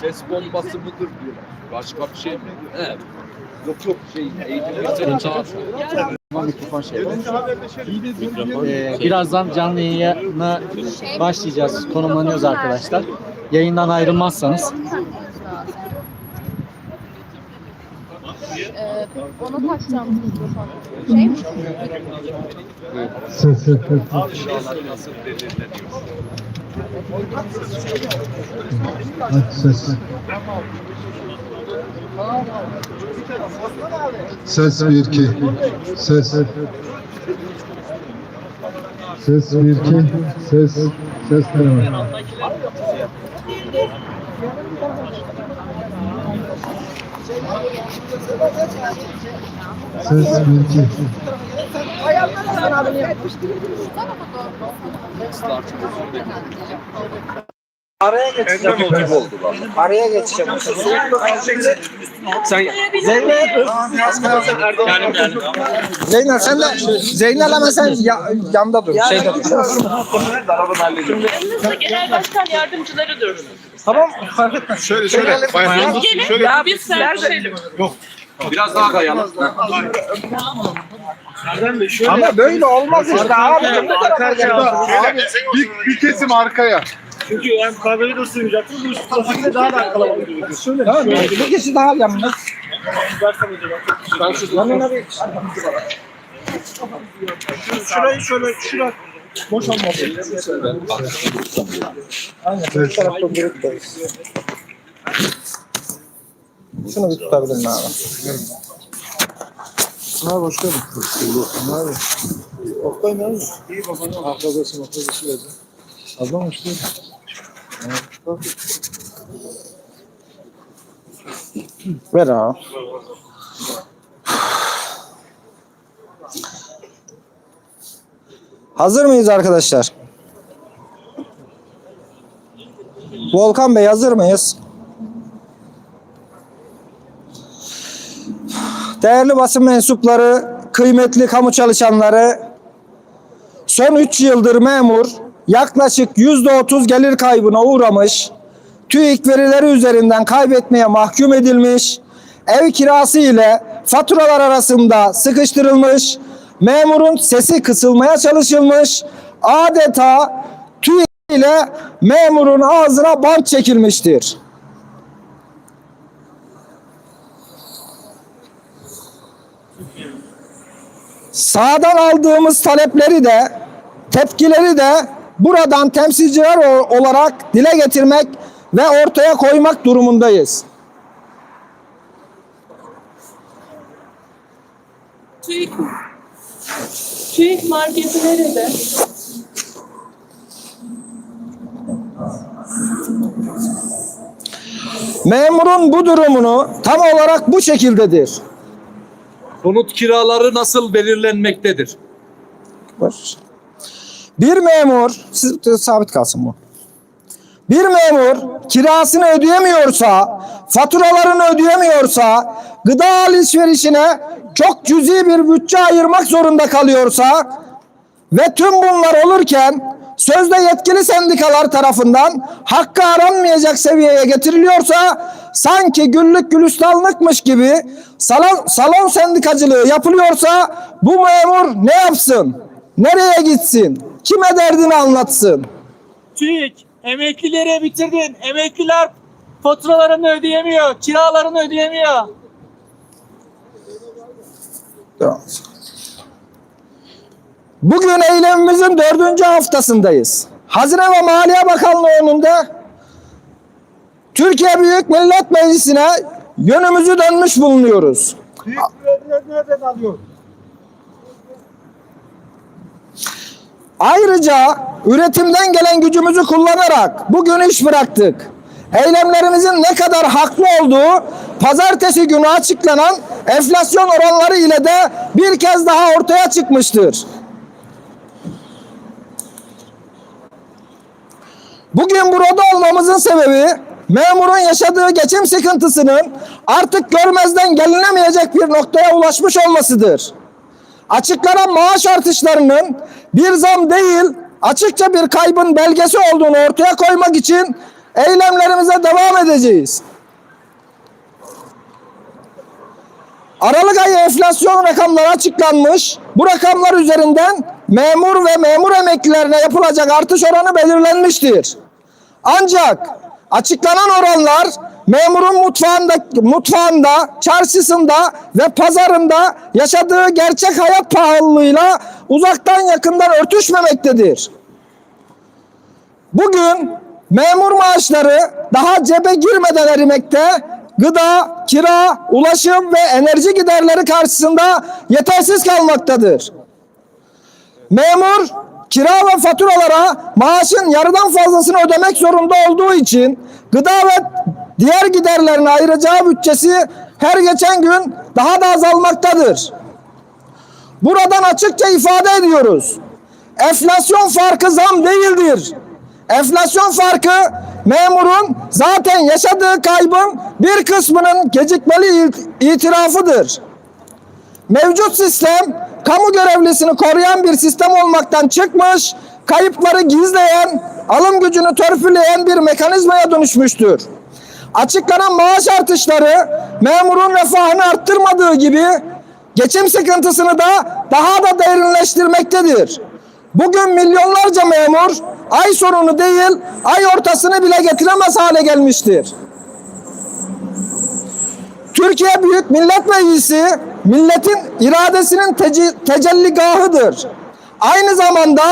Ses bombası mıdır diyorlar. Başka bir şey mi? Evet. Yok yok şey eğitim yatırımcı Mikrofon şey. Ee, birazdan canlı yayına başlayacağız. Konumlanıyoruz arkadaşlar. Yayından ayrılmazsanız. Ee, ona takacağım mikrofon. Şey mi? Kiralar nasıl belirleniyor? Ses 1 2 Ses. Ses 1 2 Ses. Ses deneme Ses 1 2 Sesler çözümde Araya geçeceğim. gibi oldu valla. Araya geçeceğim. Sen Zeynel sen de Zeynel ama sen ya, yanda dur. Şeyde dur. Genel başkan yardımcıları dursun. Tamam fark etmez. Şöyle şöyle Gelin ya biz serpişelim. Biraz daha kayalım. Ama böyle olmaz işte abi. Abi bir, bir kesim arkaya Çünkü hem kahveyi de sığmayacaksınız, bu trafikte daha da kalabalık gözüküyor. Tamam bir, kişi daha yalnız. Ben şu Yanına bir Şurayı şöyle, şura boş olmasın. Aynen. Bu tarafta grup da. Şunu bir tutabilir mi abi? Hoş geldin. Abi. Oktay ne abi? İyi baba. Arkadaşım arkadaşı geldi. Adam hoş geldin. Ver abi. Hazır mıyız arkadaşlar? Volkan Bey hazır mıyız? Değerli basın mensupları, kıymetli kamu çalışanları, son 3 yıldır memur yaklaşık %30 gelir kaybına uğramış, TÜİK verileri üzerinden kaybetmeye mahkum edilmiş, ev kirası ile faturalar arasında sıkıştırılmış, memurun sesi kısılmaya çalışılmış, adeta TÜİK ile memurun ağzına bant çekilmiştir. Sağdan aldığımız talepleri de tepkileri de buradan temsilciler olarak dile getirmek ve ortaya koymak durumundayız. TÜİK, TÜİK marketi nerede? Memurun bu durumunu tam olarak bu şekildedir. Konut kiraları nasıl belirlenmektedir? Bir memur, siz, sabit kalsın bu. Bir memur kirasını ödeyemiyorsa, faturalarını ödeyemiyorsa, gıda alışverişine çok cüzi bir bütçe ayırmak zorunda kalıyorsa ve tüm bunlar olurken sözde yetkili sendikalar tarafından hakkı aranmayacak seviyeye getiriliyorsa sanki güllük gülistanlıkmış gibi salon, salon sendikacılığı yapılıyorsa bu memur ne yapsın? Nereye gitsin? Kime derdini anlatsın? TÜİK, emeklilere bitirdin. Emekliler faturalarını ödeyemiyor, kiralarını ödeyemiyor. Devam. Bugün eylemimizin dördüncü haftasındayız. Hazine ve Maliye Bakanlığı önünde Türkiye Büyük Millet Meclisi'ne yönümüzü dönmüş bulunuyoruz. Nereden alıyor? Ayrıca üretimden gelen gücümüzü kullanarak bugün iş bıraktık. Eylemlerimizin ne kadar haklı olduğu pazartesi günü açıklanan enflasyon oranları ile de bir kez daha ortaya çıkmıştır. Bugün burada olmamızın sebebi memurun yaşadığı geçim sıkıntısının artık görmezden gelinemeyecek bir noktaya ulaşmış olmasıdır. Açıklanan maaş artışlarının bir zam değil, açıkça bir kaybın belgesi olduğunu ortaya koymak için eylemlerimize devam edeceğiz. Aralık ayı enflasyon rakamları açıklanmış. Bu rakamlar üzerinden memur ve memur emeklilerine yapılacak artış oranı belirlenmiştir. Ancak açıklanan oranlar memurun mutfağında, mutfağında, çarşısında ve pazarında yaşadığı gerçek hayat pahalılığıyla uzaktan yakından örtüşmemektedir. Bugün memur maaşları daha cebe girmeden erimekte, gıda, kira, ulaşım ve enerji giderleri karşısında yetersiz kalmaktadır. Memur kira ve faturalara maaşın yarıdan fazlasını ödemek zorunda olduğu için gıda ve diğer giderlerine ayıracağı bütçesi her geçen gün daha da azalmaktadır. Buradan açıkça ifade ediyoruz. Enflasyon farkı zam değildir. Enflasyon farkı memurun zaten yaşadığı kaybın bir kısmının gecikmeli it- itirafıdır. Mevcut sistem kamu görevlisini koruyan bir sistem olmaktan çıkmış, kayıpları gizleyen, alım gücünü törpüleyen bir mekanizmaya dönüşmüştür. Açıklanan maaş artışları memurun refahını arttırmadığı gibi geçim sıkıntısını da daha da derinleştirmektedir. Bugün milyonlarca memur ay sonunu değil ay ortasını bile getiremez hale gelmiştir. Türkiye Büyük Millet Meclisi milletin iradesinin teci- tecelligahıdır. Aynı zamanda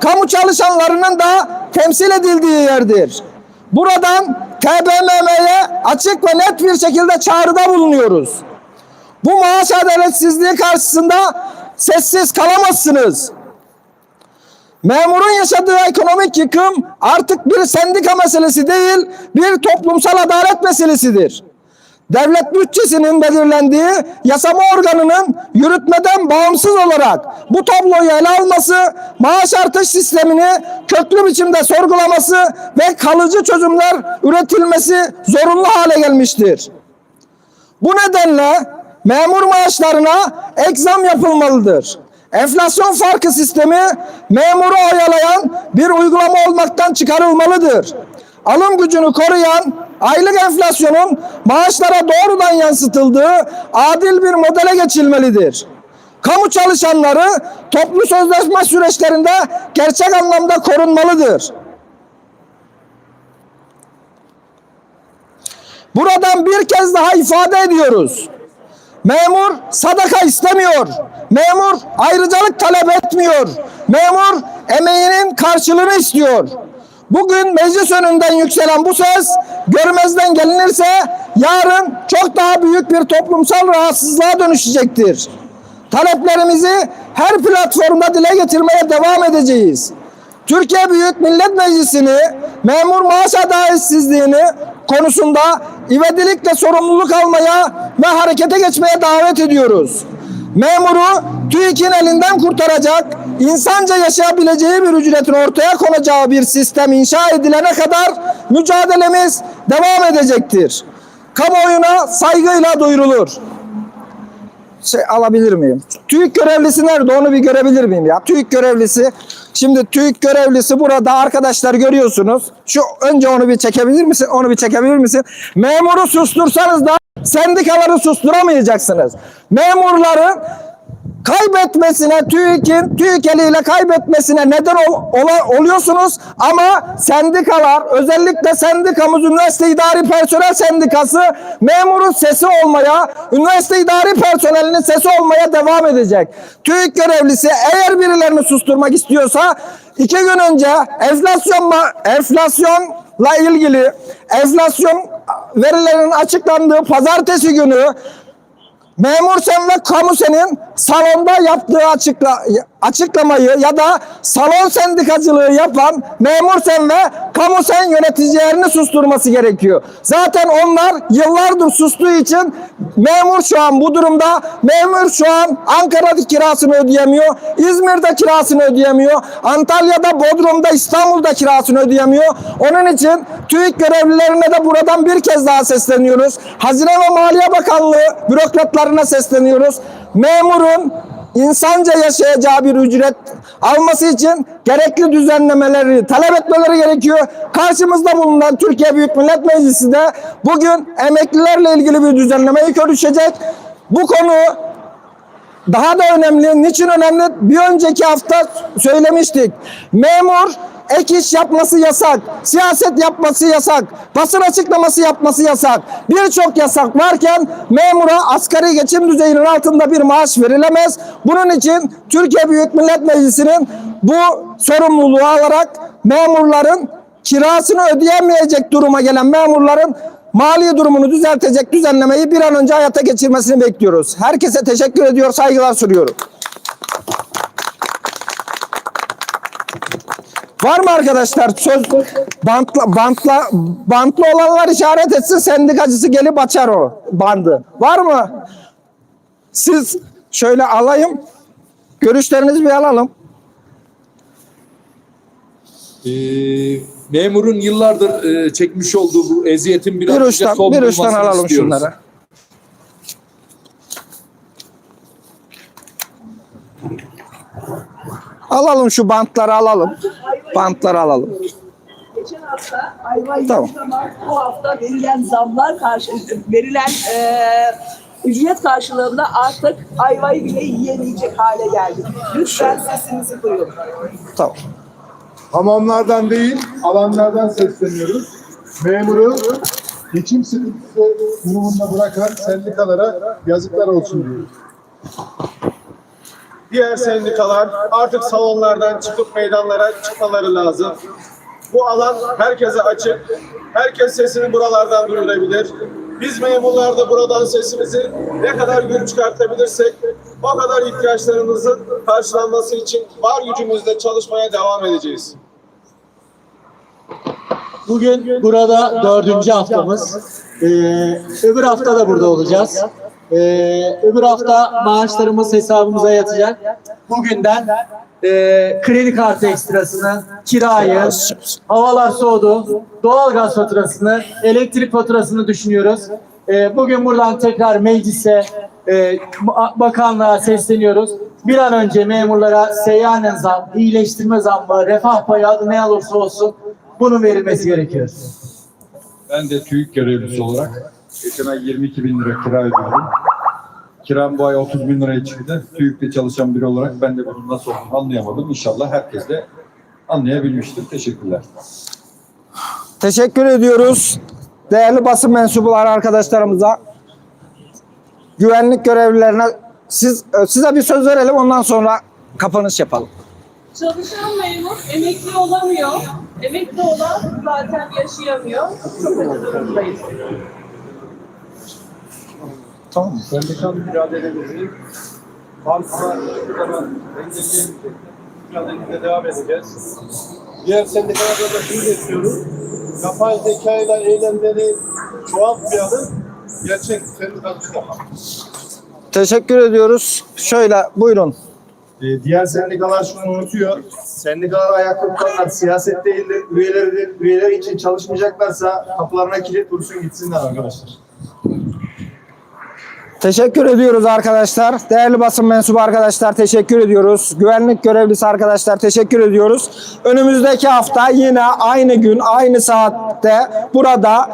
kamu çalışanlarının da temsil edildiği yerdir. Buradan TBMM'ye açık ve net bir şekilde çağrıda bulunuyoruz. Bu maaş adaletsizliği karşısında sessiz kalamazsınız. Memurun yaşadığı ekonomik yıkım artık bir sendika meselesi değil, bir toplumsal adalet meselesidir. Devlet bütçesinin belirlendiği yasama organının yürütmeden bağımsız olarak bu tabloyu ele alması, maaş artış sistemini köklü biçimde sorgulaması ve kalıcı çözümler üretilmesi zorunlu hale gelmiştir. Bu nedenle memur maaşlarına ek zam yapılmalıdır. Enflasyon farkı sistemi memuru oyalayan bir uygulama olmaktan çıkarılmalıdır. Alım gücünü koruyan aylık enflasyonun maaşlara doğrudan yansıtıldığı adil bir modele geçilmelidir. Kamu çalışanları toplu sözleşme süreçlerinde gerçek anlamda korunmalıdır. Buradan bir kez daha ifade ediyoruz. Memur sadaka istemiyor. Memur ayrıcalık talep etmiyor. Memur emeğinin karşılığını istiyor. Bugün meclis önünden yükselen bu ses görmezden gelinirse yarın çok daha büyük bir toplumsal rahatsızlığa dönüşecektir. Taleplerimizi her platformda dile getirmeye devam edeceğiz. Türkiye Büyük Millet Meclisi'ni memur maaş adaletsizliğini konusunda ivedilikle sorumluluk almaya ve harekete geçmeye davet ediyoruz. Memuru TÜİK'in elinden kurtaracak, insanca yaşayabileceği bir ücretin ortaya konacağı bir sistem inşa edilene kadar mücadelemiz devam edecektir. Kamuoyuna saygıyla duyurulur şey alabilir miyim? TÜİK görevlisi nerede? Onu bir görebilir miyim ya? TÜİK görevlisi. Şimdi TÜİK görevlisi burada arkadaşlar görüyorsunuz. Şu önce onu bir çekebilir misin? Onu bir çekebilir misin? Memuru sustursanız da sendikaları susturamayacaksınız. Memurların kaybetmesine TÜİK'in TÜİK eliyle kaybetmesine neden ol- ola- oluyorsunuz ama sendikalar özellikle sendikamız üniversite idari personel sendikası memurun sesi olmaya üniversite idari personelinin sesi olmaya devam edecek. TÜİK görevlisi eğer birilerini susturmak istiyorsa iki gün önce enflasyon enflasyonla ilgili enflasyon verilerinin açıklandığı pazartesi günü Memur Sen ve Kamu Sen'in salonda yaptığı açıkla, açıklamayı ya da salon sendikacılığı yapan Memur Sen ve Kamu Sen yöneticilerini susturması gerekiyor. Zaten onlar yıllardır sustuğu için memur şu an bu durumda. Memur şu an Ankara'da kirasını ödeyemiyor. İzmir'de kirasını ödeyemiyor. Antalya'da, Bodrum'da, İstanbul'da kirasını ödeyemiyor. Onun için TÜİK görevlilerine de buradan bir kez daha sesleniyoruz. Hazine ve Maliye Bakanlığı bürokratlarına sesleniyoruz. Memurun insanca yaşayacağı bir ücret alması için gerekli düzenlemeleri talep etmeleri gerekiyor. Karşımızda bulunan Türkiye Büyük Millet Meclisi de bugün emeklilerle ilgili bir düzenlemeyi görüşecek. Bu konu daha da önemli. Niçin önemli? Bir önceki hafta söylemiştik. Memur ek iş yapması yasak. Siyaset yapması yasak. Basın açıklaması yapması yasak. Birçok yasak varken memura asgari geçim düzeyinin altında bir maaş verilemez. Bunun için Türkiye Büyük Millet Meclisi'nin bu sorumluluğu alarak memurların kirasını ödeyemeyecek duruma gelen memurların mali durumunu düzeltecek düzenlemeyi bir an önce hayata geçirmesini bekliyoruz. Herkese teşekkür ediyor, saygılar sunuyorum. Var mı arkadaşlar söz bantla bantla bantlı olanlar işaret etsin sendikacısı gelip açar o bandı. Var mı? Siz şöyle alayım. Görüşlerinizi bir alalım. Ee, memurun yıllardır e, çekmiş olduğu bu eziyetin biraz Bir önce uçtan, son bir uçtan alalım istiyoruz. şunları. Alalım şu bantları alalım. Bantları alalım. Geçen hafta ayva Tamam. tamam. bu hafta verilen zamlar karşı verilen eee ücret karşılığında artık ayvayı bile yiyemeyecek hale geldik. Lütfen sesinizi duyun. Tamam. Hamamlardan değil, alanlardan sesleniyoruz. Memuru geçim sıkıntısı durumunda bırakan sendikalara yazıklar olsun diyoruz. Diğer sendikalar artık salonlardan çıkıp meydanlara çıkmaları lazım. Bu alan herkese açık. Herkes sesini buralardan duyurabilir. Biz memurlar da buradan sesimizi ne kadar gür çıkartabilirsek o kadar ihtiyaçlarımızın karşılanması için var gücümüzle çalışmaya devam edeceğiz. Bugün burada dördüncü haftamız. Ee, öbür hafta da burada olacağız. Ee, öbür hafta maaşlarımız hesabımıza yatacak. Bugünden e, kredi kartı ekstrasını, kirayı, havalar soğudu, doğalgaz faturasını, elektrik faturasını düşünüyoruz. Ee, bugün buradan tekrar meclise, e, ba- bakanlığa sesleniyoruz. Bir an önce memurlara seyyanen zam, iyileştirme zammı, refah payı adı ne olursa olsun bunun verilmesi gerekiyor. Ben de TÜİK görevlisi olarak geçen ay 22 bin lira kira ödüyorum. Kiram bu ay 30 bin liraya çıktı. TÜİK'te çalışan biri olarak ben de bunun nasıl olduğunu anlayamadım. İnşallah herkes de anlayabilmiştir. Teşekkürler. Teşekkür ediyoruz. Değerli basın mensupları arkadaşlarımıza. Güvenlik görevlilerine siz size bir söz verelim ondan sonra kapanış yapalım. Çalışan memur emekli olamıyor. Emekli olan zaten yaşayamıyor. Çok kötü durumdayız. Tamam mı? Sendikal mücadelemizi halkla zaman engelleyemeyecek. Mücadelemize devam edeceğiz. Diğer sendikalarda da şunu istiyoruz. Yapay zekayla eylemleri çoğaltmayalım. Gerçek sendikacı yapalım. Teşekkür ediyoruz. Şöyle buyurun. Ee, Diğer sendikalar şunu unutuyor. Sendikalar ayakta tutanlar siyaset değildir, üyeleri üyeler için çalışmayacaklarsa kapılarına kilit vursun gitsinler arkadaşlar. Teşekkür ediyoruz arkadaşlar. Değerli basın mensubu arkadaşlar teşekkür ediyoruz. Güvenlik görevlisi arkadaşlar teşekkür ediyoruz. Önümüzdeki hafta yine aynı gün aynı saatte burada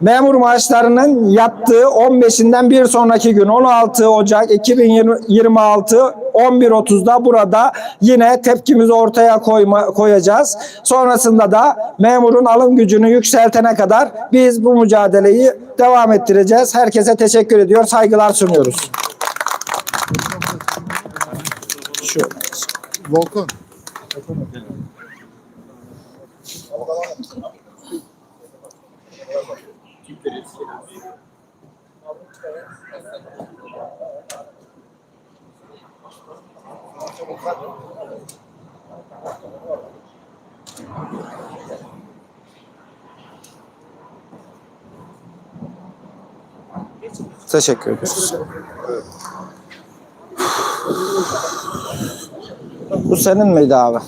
memur maaşlarının yattığı 15'inden bir sonraki gün 16 Ocak 2026 11.30'da burada yine tepkimizi ortaya koyma, koyacağız. Sonrasında da memurun alım gücünü yükseltene kadar biz bu mücadeleyi devam ettireceğiz. Herkese teşekkür ediyor, saygılar sunuyoruz. Şu Volkan. Teşekkür ediyoruz. Bu senin miydi abi?